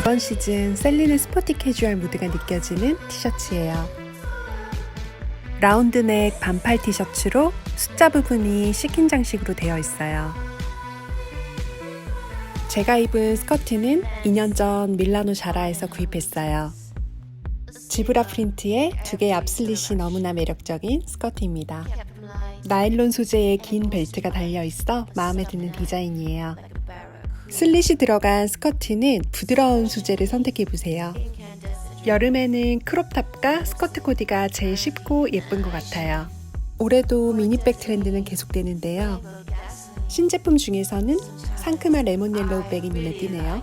이번 시즌 셀린의 스포티 캐주얼 무드가 느껴지는 티셔츠예요. 라운드 넥 반팔 티셔츠로 숫자 부분이 시킨 장식으로 되어 있어요. 제가 입은 스커트는 2년 전 밀라노 자라에서 구입했어요. 지브라 프린트의 두 개의 앞슬릿이 너무나 매력적인 스커트입니다. 나일론 소재의 긴 벨트가 달려 있어 마음에 드는 디자인이에요. 슬릿이 들어간 스커트는 부드러운 소재를 선택해 보세요. 여름에는 크롭탑과 스커트 코디가 제일 쉽고 예쁜 것 같아요. 올해도 미니백 트렌드는 계속되는데요. 신제품 중에서는 상큼한 레몬 옐로우 백이 눈에 띄네요.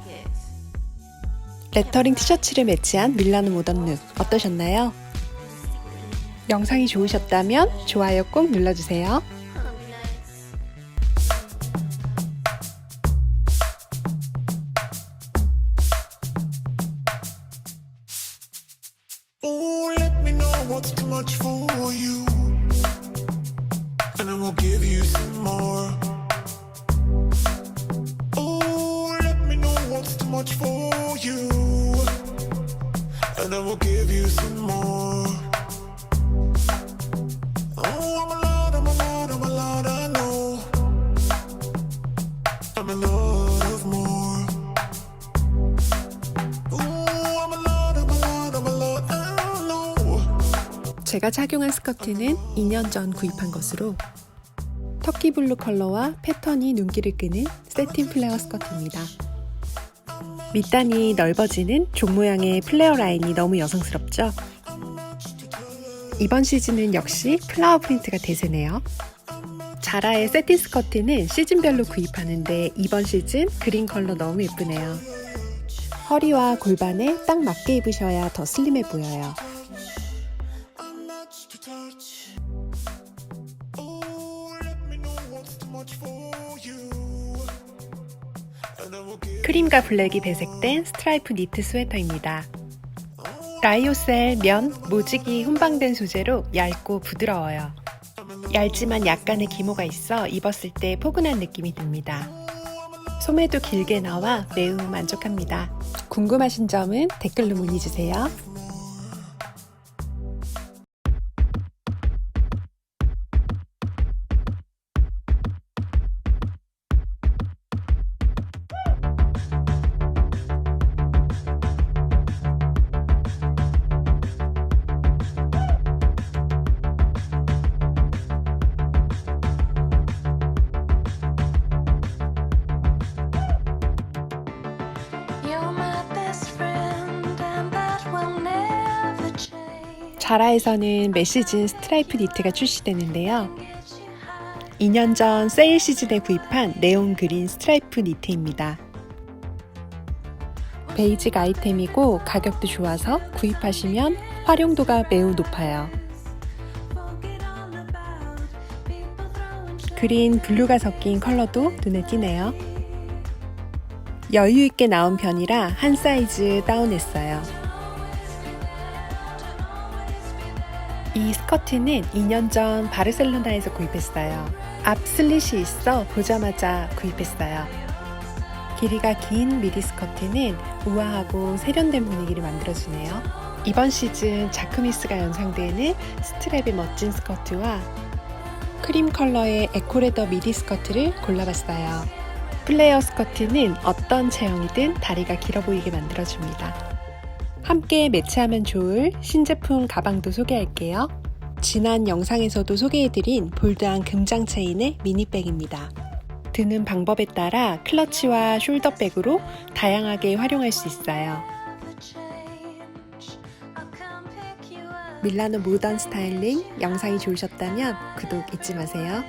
레터링 티셔츠를 매치한 밀라노 모던 룩 어떠셨나요? 영상이 좋으셨다면 좋아요 꼭 눌러주세요. What's too much for you. And I will give you some more. Ooh, let me know what's too much for you. And I will give you some more. 제가 착용한 스커트는 2년 전 구입한 것으로 터키 블루 컬러와 패턴이 눈길을 끄는 세틴 플레어 스커트입니다. 밑단이 넓어지는 종 모양의 플레어 라인이 너무 여성스럽죠? 이번 시즌은 역시 플라워 프린트가 대세네요. 자라의 세틴 스커트는 시즌별로 구입하는데 이번 시즌 그린 컬러 너무 예쁘네요. 허리와 골반에 딱 맞게 입으셔야 더 슬림해 보여요. 크림과 블랙이 배색된 스트라이프 니트 스웨터입니다. 라이오셀 면, 모직이 혼방된 소재로 얇고 부드러워요. 얇지만 약간의 기모가 있어 입었을 때 포근한 느낌이 듭니다. 소매도 길게 나와 매우 만족합니다. 궁금하신 점은 댓글로 문의 주세요. 자라에서는 매 시즌 스트라이프 니트가 출시되는데요. 2년 전 세일 시즌에 구입한 네온 그린 스트라이프 니트입니다. 베이직 아이템이고 가격도 좋아서 구입하시면 활용도가 매우 높아요. 그린 블루가 섞인 컬러도 눈에 띄네요. 여유 있게 나온 편이라 한 사이즈 다운했어요. 이 스커트는 2년 전 바르셀로나에서 구입했어요. 앞 슬릿이 있어 보자마자 구입했어요. 길이가 긴 미디 스커트는 우아하고 세련된 분위기를 만들어주네요. 이번 시즌 자크미스가 연상되는 스트랩의 멋진 스커트와 크림 컬러의 에코레더 미디 스커트를 골라봤어요. 플레어 스커트는 어떤 체형이든 다리가 길어 보이게 만들어줍니다. 함께 매치하면 좋을 신제품 가방도 소개할게요. 지난 영상에서도 소개해드린 볼드한 금장 체인의 미니백입니다. 드는 방법에 따라 클러치와 숄더백으로 다양하게 활용할 수 있어요. 밀라노 모던 스타일링 영상이 좋으셨다면 구독 잊지 마세요.